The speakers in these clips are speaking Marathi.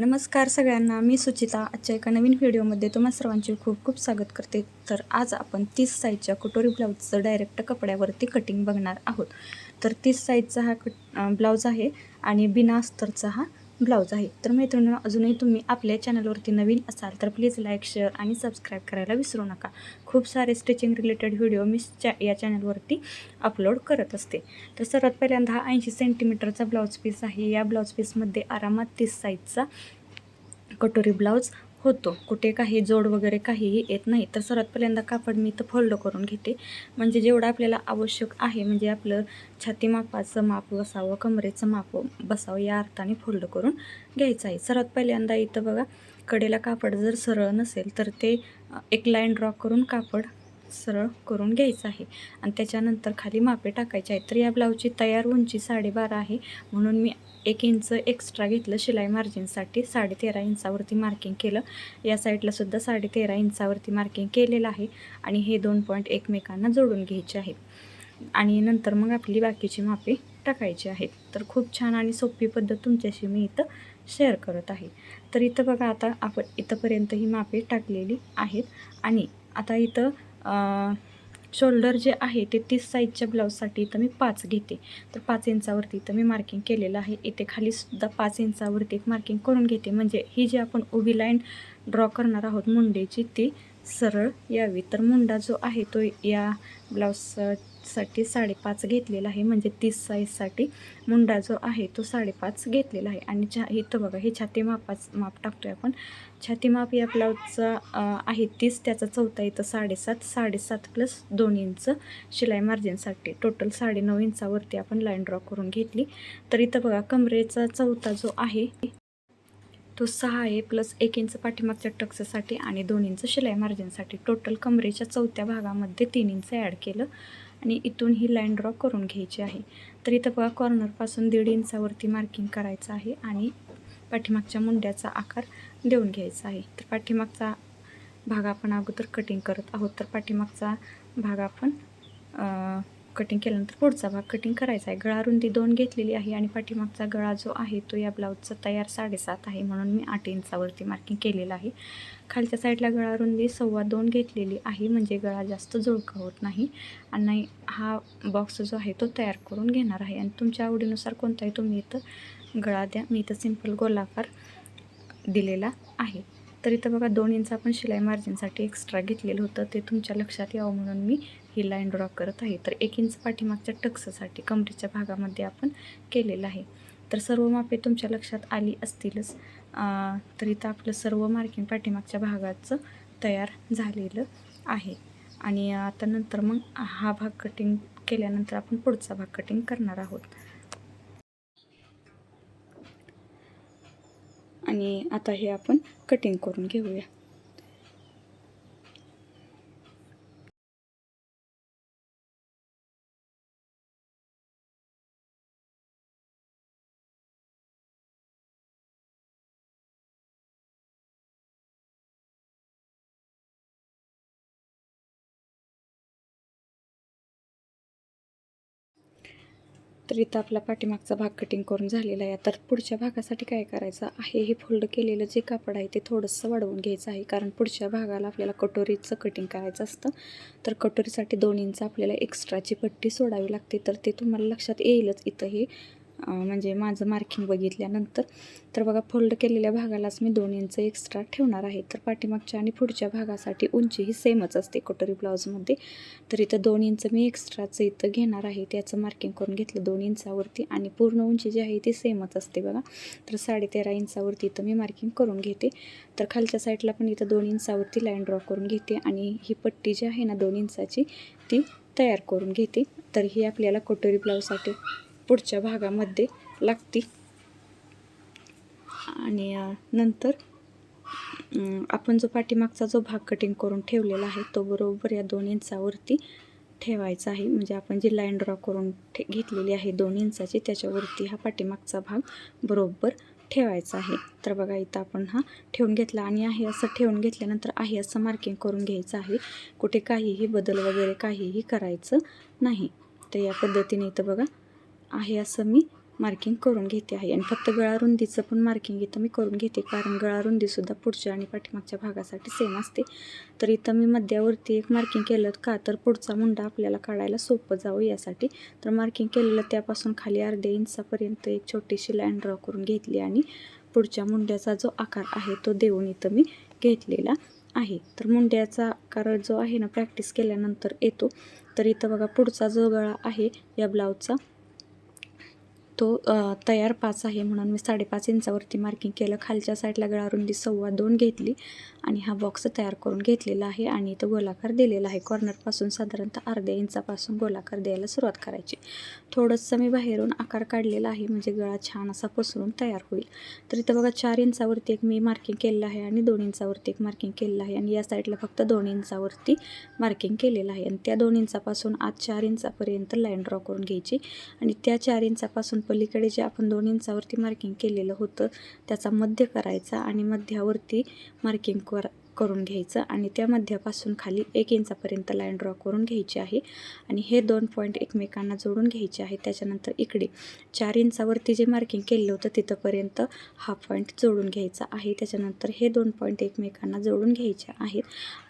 नमस्कार सगळ्यांना मी सुचिता. आजच्या एका नवीन व्हिडिओमध्ये तुम्हा सर्वांचे खूप खूप स्वागत करते. तर आज आपण तीस साईजच्या कटोरी ब्लाऊजचं डायरेक्ट कपड्यावरती कटिंग बघणार आहोत. तर तीस साईजचा हा कट ब्लाऊज आहे आणि बिना अस्तरचा हा ब्लाऊज आहे. तर मैत्रिणी अजूनही तुम्ही आपल्या चॅनलवरती नवीन असाल तर प्लीज लाईक शेअर आणि सबस्क्राईब करायला विसरू नका. खूप सारे स्टिचिंग रिलेटेड व्हिडिओ मी चॅ या चॅनलवरती अपलोड करत असते. तर सर्वात पहिल्यांदा हा ऐंशी सेंटीमीटरचा ब्लाऊज पीस आहे. या ब्लाऊज पीसमध्ये आरामात तीस साईजचा कटोरी ब्लाऊज होतो. कुठे काही जोड वगैरे काहीही येत नाही तर सर्वात पहिल्यांदा कापड मी इथं फोल्ड करून घेते. म्हणजे जेवढं आपल्याला आवश्यक आहे म्हणजे आपलं छाती मापाचं माप बसावं कमरेचं माप बसावं या अर्थाने फोल्ड करून घ्यायचं आहे. सर्वात पहिल्यांदा इथं बघा कडेला कापड जर सरळ नसेल तर ते एक लाईन ड्रॉ करून कापड सरळ करून घ्यायचं आहे. आणि त्याच्यानंतर खाली मापे टाकायचे आहेत. तर या ब्लाऊजची तयार उंची साडेबारा आहे. म्हणून मी एक इंच एक्स्ट्रा घेतलं शिलाई मार्जिनसाठी साडेतेरा इंचावरती मार्किंग केलं. या साईडला सुद्धा इंचावरती मार्किंग केलेलं आहे. आणि हे दोन पॉईंट एकमेकांना जोडून घ्यायचे आहेत. आणि नंतर मग आपली बाकीची मापे टाकायची आहेत. तर खूप छान आणि सोपी पद्धत तुमच्याशी मी इथं शेअर करत आहे. तर इथं बघा आता आपण इथंपर्यंत ही मापे टाकलेली आहेत. आणि आता इथं शोल्डर जे आहे ते तीस साईजच्या ब्लाऊजसाठी इथं मी पाच घेते. तर पाच इंचावरती इथं मी मार्किंग केलेलं आहे. इथे खाली सुद्धा पाच इंचावरती एक मार्किंग करून घेते. म्हणजे ही जी आपण उभी लाईन ड्रॉ करणार आहोत मुंडेची ती सरळ यावी. तर मुंडा जो आहे तो या साठी साडेपाच घेतलेला आहे. म्हणजे तीस साईजसाठी मुंडा जो आहे तो साडेपाच घेतलेला आहे. आणि छा इथं बघा हे छाती मापाच माप आहे आपण. छाती माप या ब्लाऊजचा आहे तीस त्याचा चौथा इथं साडेसात साडेसात प्लस दोन इंच शिलाई मार्जिनसाठी टोटल साडेनऊ इंचावरती आपण लाईन ड्रॉ करून घेतली. तर इथं बघा कमरेचा चौथा जो आहे तो सहा आहे प्लस एक इंच पाठीमागच्या टक्ससाठी आणि दोन इंच शिलाई मार्जिनसाठी टोटल कमरेच्या चौथ्या भागामध्ये तीन इंच ॲड केलं. आणि इथून ही लाईन ड्रॉ करून घ्यायची आहे. तर इथं बघा कॉर्नरपासून दीड इंचावरती मार्किंग करायचं आहे आणि पाठीमागच्या मुंड्याचा आकार देऊन घ्यायचा आहे. तर पाठीमागचा भाग आपण अगोदर कटिंग करत आहोत. तर पाठीमागचा भाग आपण कटिंग केल्यानंतर पुढचा भाग कटिंग करायचा आहे. गळा रुंदी दोन घेतलेली आहे आणि पाठीमागचा गळा जो आहे तो या ब्लाऊजचा तयार साडेसात आहे म्हणून मी आठ इंचावरती मार्किंग केलेलं आहे. खालच्या साईडला गळा रुंदी सव्वा दोन घेतलेली आहे म्हणजे गळा जास्त जुळका होत नाही. आणि हा बॉक्स जो आहे तो तयार करून घेणार आहे. आणि तुमच्या आवडीनुसार कोणताही तुम्ही इथं गळा द्या. मी इथं सिंपल गोलाकार दिलेला आहे. तर इथं बघा दोन इंच आपण शिलाई मार्जिनसाठी एक्स्ट्रा घेतलेलं होतं. ते तुमच्या लक्षात यावं म्हणून मी ही लाईन ड्रॉ करत आहे. तर एक इंच पाठीमागच्या टक्ससाठी कमरेच्या भागामध्ये आपण केलेलं आहे. तर सर्व मापे तुमच्या लक्षात आली असतीलच. तर इथं आपलं सर्व मार्किंग पाठीमागच्या भागाचं तयार झालेलं आहे. आणि आता नंतर मग हा भाग कटिंग केल्यानंतर आपण पुढचा भाग कटिंग करणार आहोत. आणि आता हे आपण कटिंग करून घेऊया. तर इथं आपला पाठीमागचा भाग कटिंग करून झालेला आहे. तर पुढच्या भागासाठी काय करायचं आहे? हे फोल्ड केलेलं जे कापड आहे ते थोडंसं वाढवून घ्यायचं आहे. कारण पुढच्या भागाला आपल्याला कटोरीचं कटिंग करायचं असतं. तर कटोरीसाठी दोन इंच आपल्याला एक्स्ट्राची पट्टी सोडावी लागते. तर ते तुम्हाला लक्षात येईलच इथं हे. म्हणजे माझं मार्किंग बघितल्यानंतर तर बघा फोल्ड केलेल्या भागालाच मी दोन इंच एक्स्ट्रा ठेवणार आहे. तर पाठीमागच्या आणि पुढच्या भागासाठी उंची ही सेमच असते कटोरी ब्लाऊजमध्ये तर इथं दोन इंच मी एक्स्ट्राचं इथं घेणार आहे. त्याचं मार्किंग करून घेतलं दोन इंचावरती आणि पूर्ण उंची जी आहे ती सेमच असते बघा. तर साडेतेरा इंचावरती इथं मी मार्किंग करून घेते. तर खालच्या साईडला पण इथं दोन इंचावरती लाईन ड्रॉ करून घेते आणि ही पट्टी जी आहे ना दोन इंचाची ती तयार करून घेते. तर ही आपल्याला कटोरी ब्लाऊजसाठी पुढच्या भागामध्ये लागते आणि नंतर आपण जो पाठीमागचा जो भाग कटिंग करून ठेवलेला आहे तो बरोबर या दोन इंचावरती ठेवायचा आहे. म्हणजे आपण जी लाईन ड्रॉ करून ठे घेतलेली आहे दोन इंचाची त्याच्यावरती हा पाठीमागचा भाग बरोबर ठेवायचा आहे. तर बघा इथं आपण हा ठेवून घेतला आणि आहे असं ठेवून घेतल्यानंतर आहे असं मार्किंग करून घ्यायचं आहे. कुठे काहीही बदल वगैरे काहीही करायचं नाही. तर या पद्धतीने इथं बघा आहे असं मी मार्किंग करून घेते आहे. आणि फक्त गळा रुंदीचं पण मार्किंग इथं मी करून घेते. कारण गळा रुंदीसुद्धा पुढच्या आणि पाठीमागच्या भागासाठी सेम असते. तर इथं मी मध्यावरती एक मार्किंग केलं का तर पुढचा मुंडा आपल्याला काढायला सोपं जावं यासाठी. तर मार्किंग केलेलं त्यापासून खाली अर्ध्या इंचापर्यंत एक छोटीशी लाईन ड्रॉ करून घेतली आणि पुढच्या मुंड्याचा जो आकार आहे तो देऊन इथं मी घेतलेला आहे. तर मुंड्याचा आकार जो आहे ना प्रॅक्टिस केल्यानंतर येतो. तर इथं बघा पुढचा जो गळा आहे या ब्लाऊजचा तो तयार पाच आहे म्हणून मी साडेपाच इंचावरती मार्किंग केलं. खालच्या साईडला गळा ती सव्वा दोन घेतली आणि हा बॉक्स तयार करून घेतलेला आहे आणि इथं गोलाकार दिलेला आहे. कॉर्नरपासून साधारणतः अर्ध्या इंचापासून गोलाकार द्यायला सुरुवात करायची. थोडंसं मी बाहेरून आकार काढलेला आहे म्हणजे गळा छान असा पसरून तयार होईल. तर इथं बघा चार इंचावरती एक मी मार्किंग केलेलं आहे आणि दोन इंचावरती एक मार्किंग केलेलं आहे. आणि या साईडला फक्त दोन इंचावरती मार्किंग केलेलं आहे. आणि त्या दोन इंचापासून आज चार इंचापर्यंत लाईन ड्रॉ करून घ्यायची. आणि त्या चार इंचापासून पलीकडे जे आपण दोन इंचावरती मार्किंग केलेलं होतं त्याचा मध्य करायचा आणि मध्यावरती मार्किंग कर करून घ्यायचं आणि त्या मध्यापासून खाली एक इंचापर्यंत लाईन ड्रॉ करून घ्यायची आहे आणि हे दोन पॉईंट एकमेकांना जोडून घ्यायचे आहे. त्याच्यानंतर इकडे चार इंचावरती जे मार्किंग केलं होतं तिथंपर्यंत हा पॉईंट जोडून घ्यायचा आहे. त्याच्यानंतर हे दोन पॉईंट एकमेकांना जोडून घ्यायचे आहेत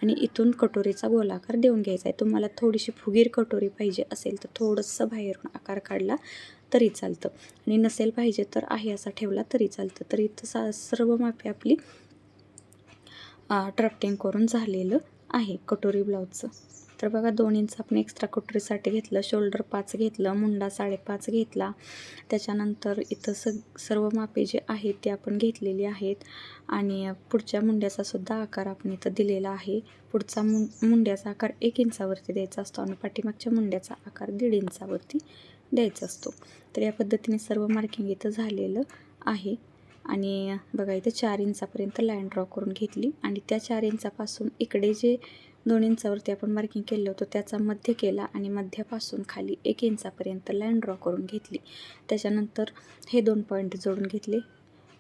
आणि इथून कटोरीचा गोलाकार देऊन घ्यायचा आहे. तुम्हाला थोडीशी फुगीर कटोरी पाहिजे असेल तर थोडंसं बाहेरून आकार काढला तरी चालतं. आणि नसेल पाहिजे तर आहे असा ठेवला तरी चालतं. तर इथं सा सर्व माफी आपली ड्राफ्टिंग करून झालेलं आहे कटोरी ब्लाऊजचं तर बघा दोन इंच आपण एक्स्ट्रा कटोरीसाठी घेतलं शोल्डर पाच घेतलं मुंडा साडेपाच घेतला. त्याच्यानंतर इथं सग सर्व मापे जे आहेत ते आपण घेतलेली आहेत. आणि पुढच्या मुंड्याचा सुद्धा आकार आपण इथं दिलेला आहे. पुढचा मुं मुंड्याचा आकार एक इंचावरती द्यायचा असतो आणि पाठीमागच्या मुंड्याचा आकार दीड इंचावरती द्यायचा असतो. तर या पद्धतीने सर्व मार्किंग इथं झालेलं आहे. आणि बघा इथं चार इंचापर्यंत लाईन ड्रॉ करून घेतली. आणि त्या चार इंचापासून इकडे जे दोन इंचावरती आपण मार्किंग केलं होतं त्याचा मध्य केला आणि मध्यापासून खाली एक इंचापर्यंत लाईन ड्रॉ करून घेतली. त्याच्यानंतर हे दोन पॉईंट जोडून घेतले.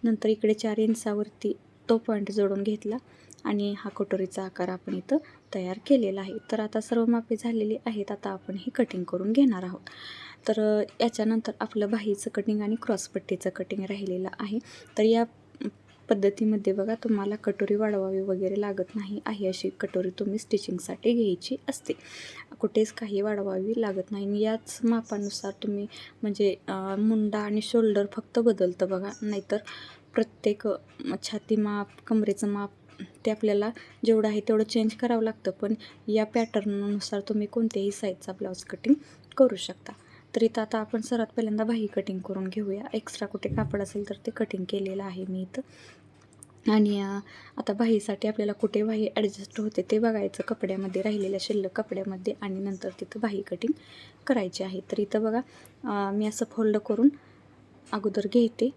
नंतर इकडे चार इंचावरती तो पॉईंट जोडून घेतला. आणि हा कटोरीचा आकार आपण इथं तयार केलेला आहे. तर आता सर्व मापे झालेली आहेत. आता आपण ही कटिंग करून घेणार आहोत. तर याच्यानंतर आपलं बाहीचं कटिंग आणि क्रॉसपट्टीचं कटिंग राहिलेलं आहे. तर या पद्धतीमध्ये बघा तुम्हाला कटोरी वाढवावी वगैरे लागत नाही आहे अशी कटोरी तुम्ही स्टिचिंगसाठी घ्यायची असते. कुठेच काही वाढवावी लागत नाही. याच मापानुसार तुम्ही म्हणजे मुंडा आणि शोल्डर फक्त बदलतं बघा. नाहीतर प्रत्येक छाती माप कमरेचं माप ते आपल्याला जेवढं आहे तेवढं चेंज करावं लागतं. पण या पॅटर्ननुसार तुम्ही कोणत्याही साईजचा ब्लाऊज कटिंग करू शकता. तर इथं आता आपण सर्वात पहिल्यांदा बाही कटिंग करून घेऊया. एक्स्ट्रा कुठे कापड असेल तर ते कटिंग केलेलं आहे मी इथं. आणि आता बाहीसाठी आपल्याला कुठे बाही ॲडजस्ट होते ते बघायचं. कपड्यामध्ये राहिलेल्या शिल्लक कपड्यामध्ये आणि नंतर तिथं बाही कटिंग करायची आहे. तर इथं बघा मी असं फोल्ड करून अगोदर घेते.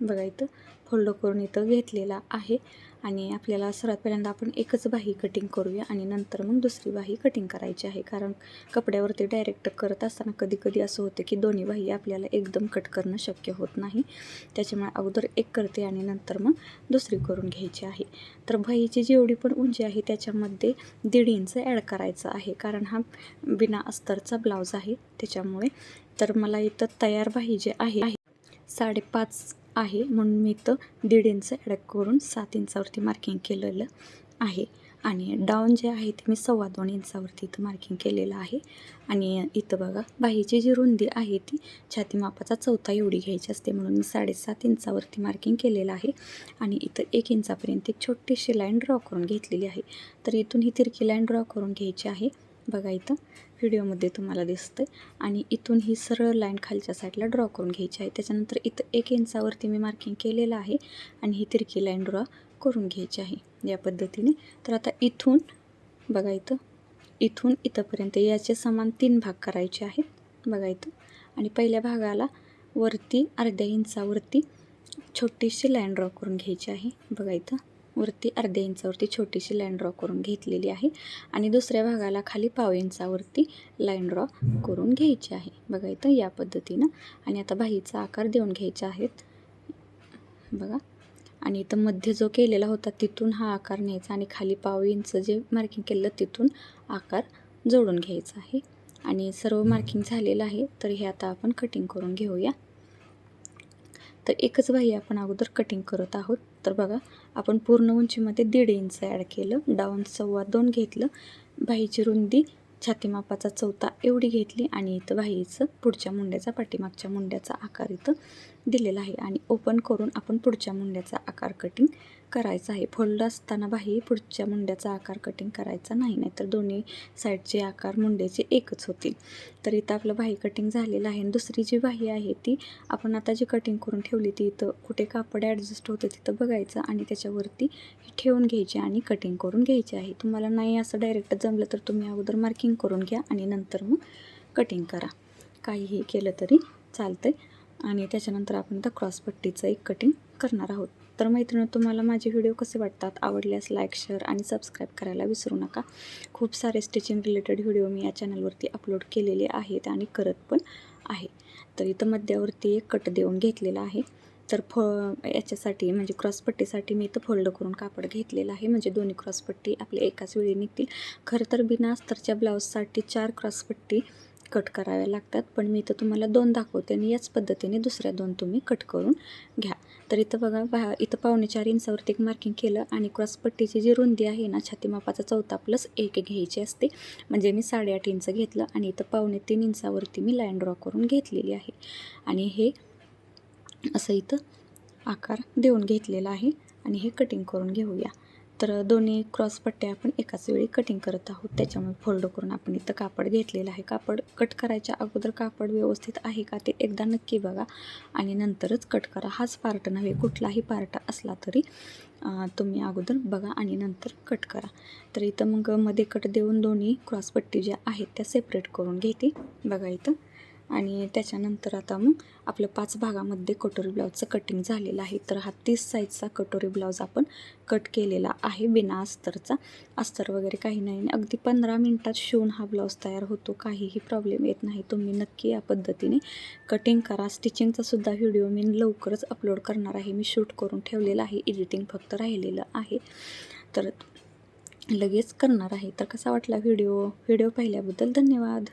बघा इथं. फोल्ड करून इथं घेतलेला आहे. आणि आपल्याला सर्वात पहिल्यांदा आपण एकच बाही कटिंग करूया आणि नंतर मग दुसरी बाही कटिंग करायची आहे. कारण कपड्यावरती डायरेक्ट करत असताना कधी कधी असं होते की दोन्ही बाही आपल्याला एकदम कट करणं शक्य होत नाही. त्याच्यामुळे अगोदर एक करते आणि नंतर मग दुसरी करून घ्यायची आहे. तर बाहीची जेवढी पण उंची आहे त्याच्यामध्ये दीड इंच ॲड करायचं आहे. कारण हा बिना अस्तरचा ब्लाऊज आहे. त्याच्यामुळे तर मला इथं तयार बाही जे आहे साडेपाच आहे. म्हणून मी इथं दीड इंच ॲड करून सात इंचावरती मार्किंग केलेलं आहे. आणि डाऊन जे आहे ते मी सव्वा दोन इंचावरती इथं मार्किंग केलेलं आहे. आणि इथं बघा बाहीची जी रुंदी आहे ती छाती मापाचा चौथा एवढी घ्यायची असते. म्हणून मी साडेसात इंचावरती मार्किंग केलेलं आहे. आणि इथं एक इंचापर्यंत एक छोटीशी लाईन ड्रॉ करून घेतलेली आहे. तर इथून ही तिरकी लाईन ड्रॉ करून घ्यायची आहे. बघा इथं. व्हिडिओमध्ये तुम्हाला दिसतं आणि इथून ही सरळ लाईन खालच्या साईडला ड्रॉ करून घ्यायची आहे. त्याच्यानंतर इथं एक इंचावरती मी मार्किंग केलेलं आहे. आणि ही तिरकी लाईन ड्रॉ करून घ्यायची आहे या पद्धतीने. तर आता इथून बघा इथं इथून इथंपर्यंत याचे समान तीन भाग करायचे आहेत. बघा इथं. आणि पहिल्या भागाला वरती अर्ध्या इंचावरती छोटीशी लाईन ड्रॉ करून घ्यायची आहे. बघा इथं. वरती अर्ध्या इंचावरती छोटीशी लाईन ड्रॉ करून घेतलेली आहे. आणि दुसऱ्या भागाला खाली पाव इंचावरती लाईन ड्रॉ करून घ्यायची आहे. बघा इथं या पद्धतीनं. आणि आता बाहीचा आकार देऊन घ्यायचे आहेत. बघा. आणि इथं मध्य जो केलेला होता तिथून हा आकार न्यायचा आणि खाली पाव इंच जे मार्किंग केलं तिथून आकार जोडून घ्यायचा आहे. आणि सर्व मार्किंग झालेलं आहे. तर हे आता आपण कटिंग करून घेऊया. तर एकच बाही आपण अगोदर कटिंग करत आहोत. तर बघा आपण पूर्ण उंचीमध्ये दीड इंच ॲड केलं डाऊन सव्वा दोन घेतलं. बाहीची रुंदी छातीमापाचा चौथा एवढी घेतली आणि इथं बाहीचं पुढच्या मुंड्याचा पाठीमागच्या मुंड्याचा आकार इथं दिलेला आहे. आणि ओपन करून आपण पुढच्या मुंड्याचा आकार कटिंग करायचा आहे. फोल्ड असताना बाही पुढच्या मुंड्याचा आकार कटिंग करायचा नाही नाहीतर दोन्ही साईडचे आकार मुंड्याचे एकच होतील. तर इथं आपलं बाही कटिंग झालेलं आहे. आणि दुसरी जी बाही आहे ती आपण आता जी कटिंग करून ठेवली ती इथं कुठे कापड ॲडजस्ट होतं तिथं बघायचं आणि त्याच्यावरती ठेवून घ्यायची आणि कटिंग करून घ्यायची आहे. तुम्हाला नाही असं डायरेक्ट जमलं तर तुम्ही अगोदर मार्किंग करून घ्या आणि नंतर मग कटिंग करा. काहीही केलं तरी चालतंय. आणि त्याच्यानंतर आपण आता क्रॉसपट्टीचं एक कटिंग करणार आहोत. तर मैत्रिणी तुम्हाला माझे व्हिडिओ कसे वाटतात? आवडल्यास लाईक शेअर आणि सबस्क्राईब करायला विसरू नका. खूप सारे स्टिचिंग रिलेटेड व्हिडिओ मी या चॅनलवरती अपलोड केलेले आहेत आणि करत पण आहे. तर इथं मध्यावरती एक कट देऊन घेतलेला आहे. तर फ याच्यासाठी म्हणजे क्रॉसपट्टीसाठी मी इथं फोल्ड करून कापड घेतलेलं आहे. म्हणजे दोन्ही क्रॉसपट्टी आपल्या एकाच वेळी निघतील. खरं तर बिना अस्तरच्या ब्लाऊजसाठी चार क्रॉसपट्टी कट कराव्या लागतात. पण मी इथं तुम्हाला दोन दाखवते आणि याच पद्धतीने दुसऱ्या दोन तुम्ही कट करून घ्या. तर इथं बघा पहा इथं पावणे चार इंचावरती एक मार्किंग केलं आणि क्रॉसपट्टीची जी रुंदी आहे ना छाती मापाचा चौथा प्लस एक घ्यायची असते. म्हणजे मी साडेआठ इंच घेतलं आणि इथं पावणे तीन इंचावरती मी लाईन ड्रॉ करून घेतलेली आहे. आणि हे असं इथं आकार देऊन घेतलेला आहे आणि हे कटिंग करून घेऊया. तर दोन्ही क्रॉसपट्ट्या आपण एकाच वेळी कटिंग करत आहोत. त्याच्यामुळे फोल्ड करून आपण इथं कापड घेतलेलं आहे. कापड कट करायच्या अगोदर कापड व्यवस्थित आहे का ते एकदा नक्की बघा. आणि नंतरच कट करा. हाच पार्ट नव्हे कुठलाही पार्ट असला तरी तुम्ही अगोदर बघा आणि नंतर कट करा. तर इथं मग मध्ये कट देऊन दोन्ही क्रॉसपट्टी ज्या आहेत त्या सेपरेट करून घेते. बघा इथं. आणि त्याच्यानंतर आता मग आपलं पाच भागामध्ये कटोरी ब्लाऊजचं कटिंग झालेलं आहे. तर हा तीस साईजचा कटोरी ब्लाऊज आपण कट केलेला आहे बिना अस्तरचा. अस्तर वगैरे काही नाही. अगदी पंधरा मिनटात शिवून हा ब्लाऊज तयार होतो. काहीही प्रॉब्लेम येत नाही. तुम्ही नक्की या पद्धतीने कटिंग करा. स्टिचिंगचा सुद्धा व्हिडिओ मी लवकरच अपलोड करणार आहे. मी शूट करून ठेवलेला आहे. एडिटिंग फक्त राहिलेलं आहे. तर लगेच करणार आहे. तर कसा वाटला व्हिडिओ व्हिडिओ पाहिल्याबद्दल धन्यवाद.